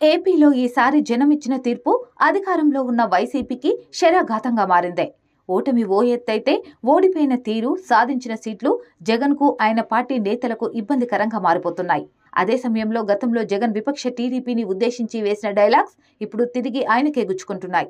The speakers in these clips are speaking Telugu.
ఏపీలో ఈసారి జనం ఇచ్చిన తీర్పు అధికారంలో ఉన్న వైసీపీకి శరాఘాతంగా మారిందే. ఓటమి ఓ ఎత్తైతే ఓడిపోయిన తీరు సాధించిన సీట్లు జగన్కు ఆయన పార్టీ నేతలకు ఇబ్బందికరంగా మారిపోతున్నాయి. అదే సమయంలో గతంలో జగన్ విపక్ష టీడీపీని ఉద్దేశించి వేసిన డైలాగ్స్ ఇప్పుడు తిరిగి ఆయనకే గుచ్చుకుంటున్నాయి.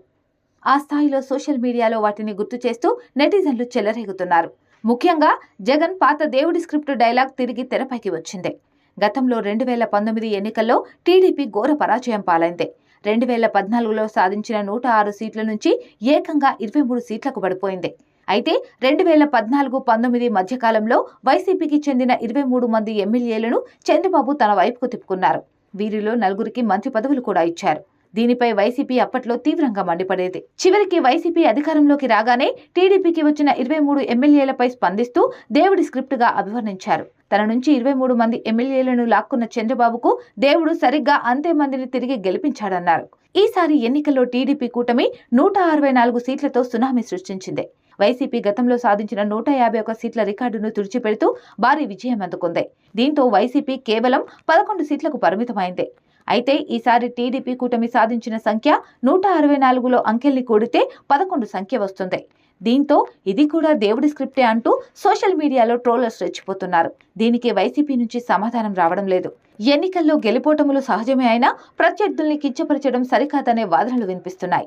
ఆ స్థాయిలో సోషల్ మీడియాలో వాటిని గుర్తు చేస్తూ నెటిజన్లు చెలరేగుతున్నారు. ముఖ్యంగా జగన్ పాత దేవుడి స్క్రిప్ట్ డైలాగ్ తిరిగి తెరపైకి వచ్చింది. గతంలో రెండు వేల పంతొమ్మిది ఎన్నికల్లో టీడీపీ ఘోర పరాజయం పాలైంది. రెండు వేల పద్నాలుగులో సాధించిన నూట ఆరు సీట్ల నుంచి ఏకంగా ఇరవై మూడు సీట్లకు పడిపోయింది. అయితే రెండు వేల పద్నాలుగు పంతొమ్మిది మధ్యకాలంలో వైసీపీకి చెందిన ఇరవై మూడు మంది ఎమ్మెల్యేలను చంద్రబాబు తన వైపుకు తిప్పుకున్నారు. వీరిలో నలుగురికి మంత్రి పదవులు కూడా ఇచ్చారు. దీనిపై వైసీపీ అప్పట్లో తీవ్రంగా మండిపడేది. చివరికి వైసీపీ అధికారంలోకి రాగానే టీడీపీకి వచ్చిన ఇరవై మూడు ఎమ్మెల్యేలపై స్పందిస్తూ దేవుడి స్క్రిప్ట్గా అభివర్ణించారు. తన నుంచి ఇరవై మూడు మంది ఎమ్మెల్యేలను లాక్కున్న చంద్రబాబుకు దేవుడు సరిగ్గా అంతే మందిని తిరిగి గెలిపించాడన్నారు. ఈసారి ఎన్నికల్లో టీడీపీ కూటమి నూట అరవై నాలుగు సీట్లతో సునామీ సృష్టించింది. వైసీపీ గతంలో సాధించిన నూట యాభై ఒక సీట్ల రికార్డును తుడిచిపెడుతూ భారీ విజయం అందుకుంది. దీంతో వైసీపీ కేవలం పదకొండు సీట్లకు పరిమితమైంది. అయితే ఈసారి టీడీపీ కూటమి సాధించిన సంఖ్య నూట అరవై నాలుగులో అంకెల్ని కూడితే పదకొండు సంఖ్య వస్తుంది. దీంతో ఇది కూడా దేవుడి స్క్రిప్టే అంటూ సోషల్ మీడియాలో ట్రోలర్స్ రెచ్చిపోతున్నారు. దీనికి వైసీపీ నుంచి సమాధానం రావడం లేదు. ఎన్నికల్లో గెలిపోటములు సహజమే అయినా ప్రత్యర్థుల్ని కించపరచడం సరికాదనే వాదనలు వినిపిస్తున్నాయి.